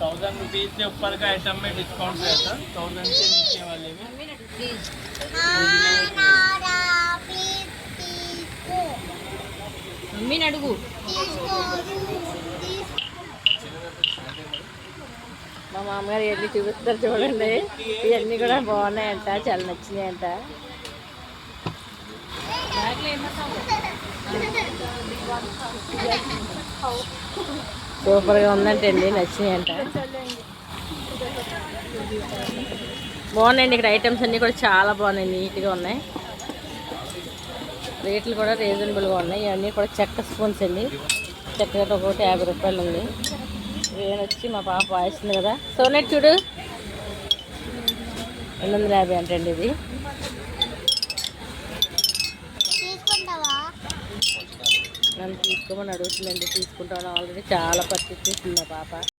Thousand rupees से ऊपर का आइटम में डिस्काउंट रहता थाउजेंड से नीचे वाले में మమ్మీని అడుగు మా మామగారు ఇవన్నీ చూపిస్తారు చూడండి ఇవన్నీ కూడా బాగున్నాయంట చాలా నచ్చినాయంట సూపర్గా ఉందంటండి నచ్చినాయంట. బాగున్నాయండి ఇక్కడ ఐటమ్స్ అన్నీ కూడా చాలా బాగున్నాయి నీట్గా ఉన్నాయి. రేట్లు కూడా రీజనబుల్గా ఉన్నాయి. ఇవన్నీ కూడా చెక్క స్పూన్స్ అండి. చెక్క ఒకటి యాభై రూపాయలు ఉంది. నేను వచ్చి మా పాప వాయిస్తుంది కదా. సోనెట్ చూడు. రెండు వందల యాభై అంటండి ఇది. నన్ను తీసుకోమని అడుగుతుందండి తీసుకుంటాను ఆల్రెడీ చాలా పర్చేస్ చేసింది మా పాప.